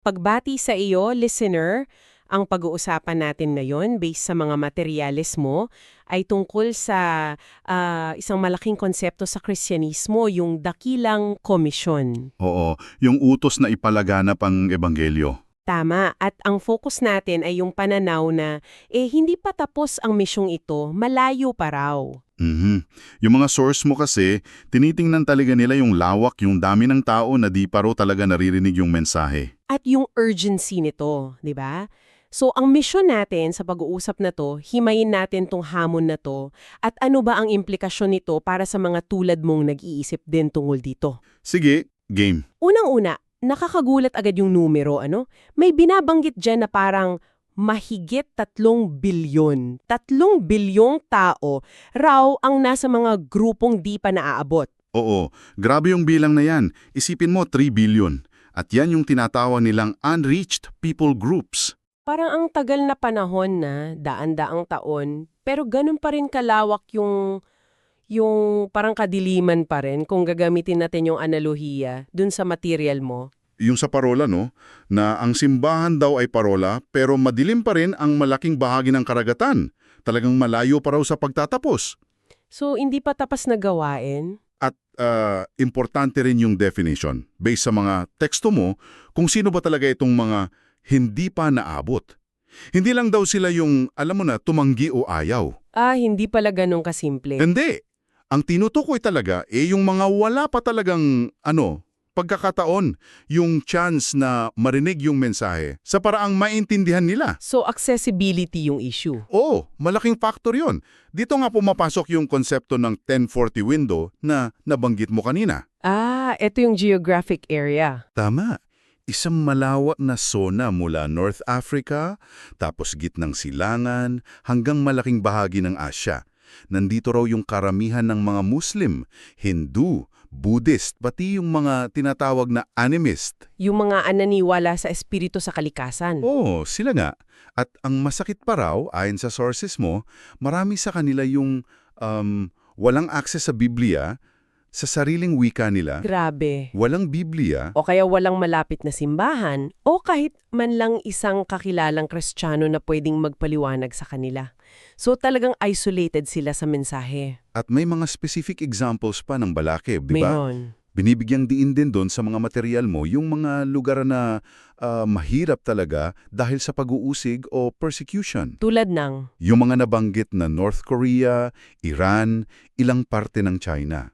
Pagbati sa iyo, listener, ang pag-uusapan natin ngayon based sa mga materyales mo ay tungkol sa ah, isang malaking konsepto sa Kristyanismo, yung dakilang komisyon. Oo, yung utos na ipalaganap ang ebanghelyo. Tama, at ang focus natin ay yung pananaw na eh hindi pa tapos ang misyong ito, malayo pa raw. Mhm. Yung mga source mo kasi, tinitingnan talaga nila yung lawak, yung dami ng tao na di pa raw talaga naririnig yung mensahe. At yung urgency nito, di ba? So, ang misyon natin sa pag-uusap na to, himayin natin tong hamon na to, at ano ba ang implikasyon nito para sa mga tulad mong nag-iisip din tungkol dito. Sige, game. Unang-una, nakakagulat agad yung numero, ano? May binabanggit dyan na parang mahigit tatlong bilyon. Tatlong bilyong tao raw ang nasa mga grupong di pa naaabot. Oo, grabe yung bilang na yan. Isipin mo, 3 billion. At yan yung tinatawag nilang unreached people groups. Parang ang tagal na panahon na, daan-daang taon, pero ganun pa rin kalawak yung, yung parang kadiliman pa rin kung gagamitin natin yung analohiya dun sa material mo. Yung sa parola, no? Na ang simbahan daw ay parola, pero madilim pa rin ang malaking bahagi ng karagatan. Talagang malayo pa raw sa pagtatapos. So, hindi pa tapas na gawain? At ah, importante rin yung definition. Based sa mga teksto mo, kung sino ba talaga itong mga hindi pa naabot. Hindi lang daw sila yung, alam mo na, tumanggi o ayaw. Ah, hindi pala ganun kasimple. Hindi. Ang tinutukoy talaga eh yung mga wala pa talagang, ano, pagkakataon, yung chance na marinig yung mensahe sa paraang maintindihan nila. So, accessibility yung issue. Oo, malaking factor yon. Dito nga pumapasok yung konsepto ng 1040 window na nabanggit mo kanina. Ah, ito yung geographic area. Tama. Isang malawak na zona mula North Africa, tapos gitnang silangan, hanggang malaking bahagi ng Asya. Nandito raw yung karamihan ng mga Muslim, Hindu, Buddhist, pati yung mga tinatawag na animist. Yung mga ananiwala sa espiritu sa kalikasan. Oo, sila nga. At ang masakit pa raw, ayon sa sources mo, marami sa kanila yung um, walang access sa Biblia, sa sariling wika nila, Grabe. walang Biblia, O kaya walang malapit na simbahan, o kahit man lang isang kakilalang kristyano na pwedeng magpaliwanag sa kanila. So talagang isolated sila sa mensahe. At may mga specific examples pa ng balakib, di ba? Mayroon. Binibigyang diin din doon sa mga material mo yung mga lugar na ah, mahirap talaga dahil sa pag-uusig o persecution. Tulad ng, Yung mga nabanggit na North Korea, Iran, ilang parte ng China.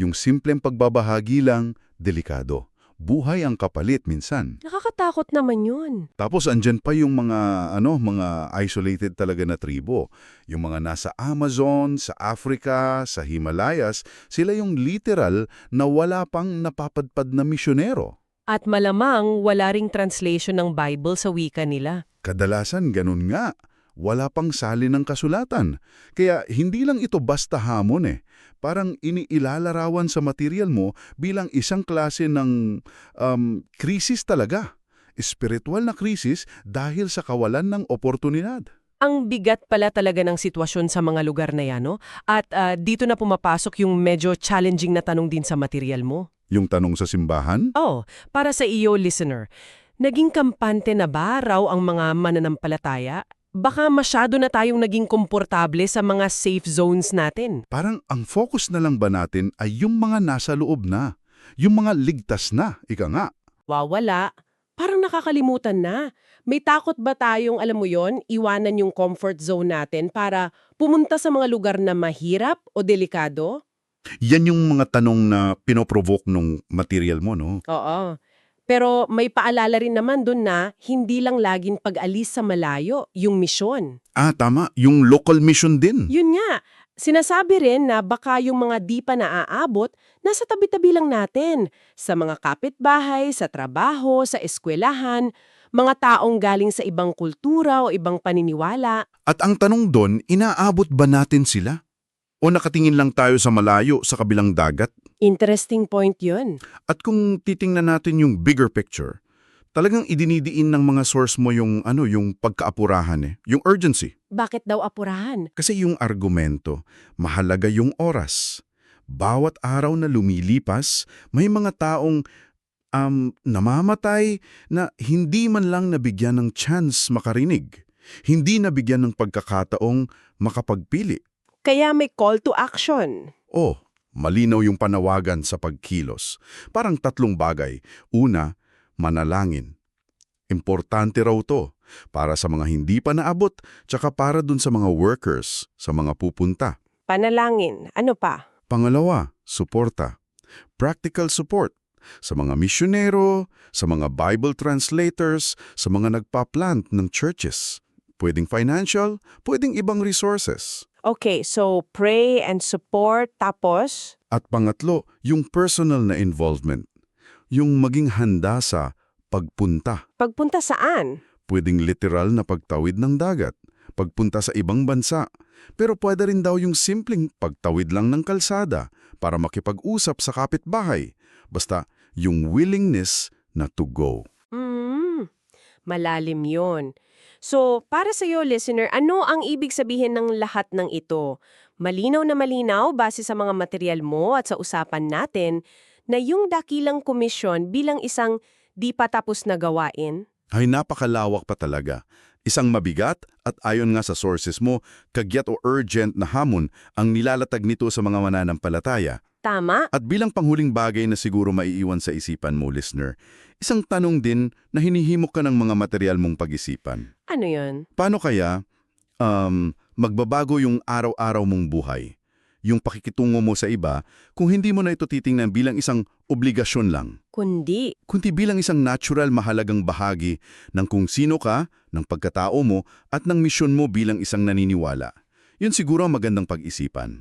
Yung simpleng pagbabahagi lang, delikado. Buhay ang kapalit minsan. nakakatakot naman yun. Tapos andyan pa yung mga ano, mga isolated talaga na tribo. Yung mga nasa Amazon, sa Africa, sa Himalayas, sila yung literal na wala pang napapadpad na misyonero. At malamang wala ring translation ng Bible sa wika nila. Kadalasan ganun nga. Wala pang sali ng kasulatan. Kaya hindi lang ito basta hamon eh. Parang iniilalarawan sa material mo bilang isang klase ng um, krisis talaga. Espiritual na krisis dahil sa kawalan ng oportunidad. Ang bigat pala talaga ng sitwasyon sa mga lugar na yan, no? At ah, dito na pumapasok yung medyo challenging na tanong din sa material mo. Yung tanong sa simbahan? Oh, para sa iyo, listener, naging kampante na ba raw ang mga mananampalataya? Baka masyado na tayong naging komportable sa mga safe zones natin. Parang ang focus na lang ba natin ay yung mga nasa loob na. Yung mga ligtas na, ika nga. Wawala. Parang nakakalimutan na. May takot ba tayong, alam mo yon, iwanan yung comfort zone natin para pumunta sa mga lugar na mahirap o delikado? Yan yung mga tanong na pinoprovoke nung material mo, no? Oo. Pero may paalala rin naman dun na hindi lang laging pag-alis sa malayo yung misyon. Ah, tama. Yung local mission din. Yun nga, sinasabi rin na baka yung mga di pa naaabot, nasa tabi-tabi lang natin. Sa mga kapitbahay, sa trabaho, sa eskwelahan, mga taong galing sa ibang kultura o ibang paniniwala. At ang tanong doon, inaabot ba natin sila? O nakatingin lang tayo sa malayo sa kabilang dagat? Interesting point yun. At kung titingnan natin yung bigger picture, talagang idinidiin ng mga source mo yung ano, yung pagkaapurahan eh, yung urgency. Bakit daw apurahan? Kasi yung argumento, mahalaga yung oras. Bawat araw na lumilipas, may mga taong um, namamatay na hindi man lang nabigyan ng chance makarinig. Hindi nabigyan ng pagkakataong makapagpili. Kaya may call to action. Oh, malinaw yung panawagan sa pagkilos. Parang tatlong bagay. Una, manalangin. Importante raw to para sa mga hindi pa naabot, tsaka para dun sa mga workers, sa mga pupunta. Panalangin. Ano pa? Pangalawa, suporta. Practical support sa mga misyonero, sa mga Bible translators, sa mga nagpa-plant ng churches. Pwedeng financial, pwedeng ibang resources. Okay, so pray and support tapos At pangatlo, yung personal na involvement. Yung maging handa sa pagpunta. pagpunta saan? Pwedeng literal na pagtawid ng dagat, pagpunta sa ibang bansa. Pero pwede rin daw yung simpleng pagtawid lang ng kalsada para makipag-usap sa kapitbahay. Basta yung willingness na to go. Hmm, malalim yon. So, para sa iyo, listener, ano ang ibig sabihin ng lahat ng ito? Malinaw na malinaw base sa mga material mo at sa usapan natin na yung dakilang komisyon bilang isang di pa tapos na gawain? Ay napakalawak pa talaga. Isang mabigat at ayon nga sa sources mo, kagyat o urgent na hamon ang nilalatag nito sa mga mananampalataya. Tama? At bilang panghuling bagay na siguro maiiwan sa isipan mo, listener, isang tanong din na hinihimok ka ng mga material mong pag-isipan. Ano yon? Paano kaya um, magbabago yung araw-araw mong buhay? Yung pakikitungo mo sa iba kung hindi mo na ito titingnan bilang isang obligasyon lang, Kundi, kundi bilang isang natural mahalagang bahagi ng kung sino ka, ng pagkatao mo at ng misyon mo bilang isang naniniwala. Yun siguro ang magandang pag-isipan.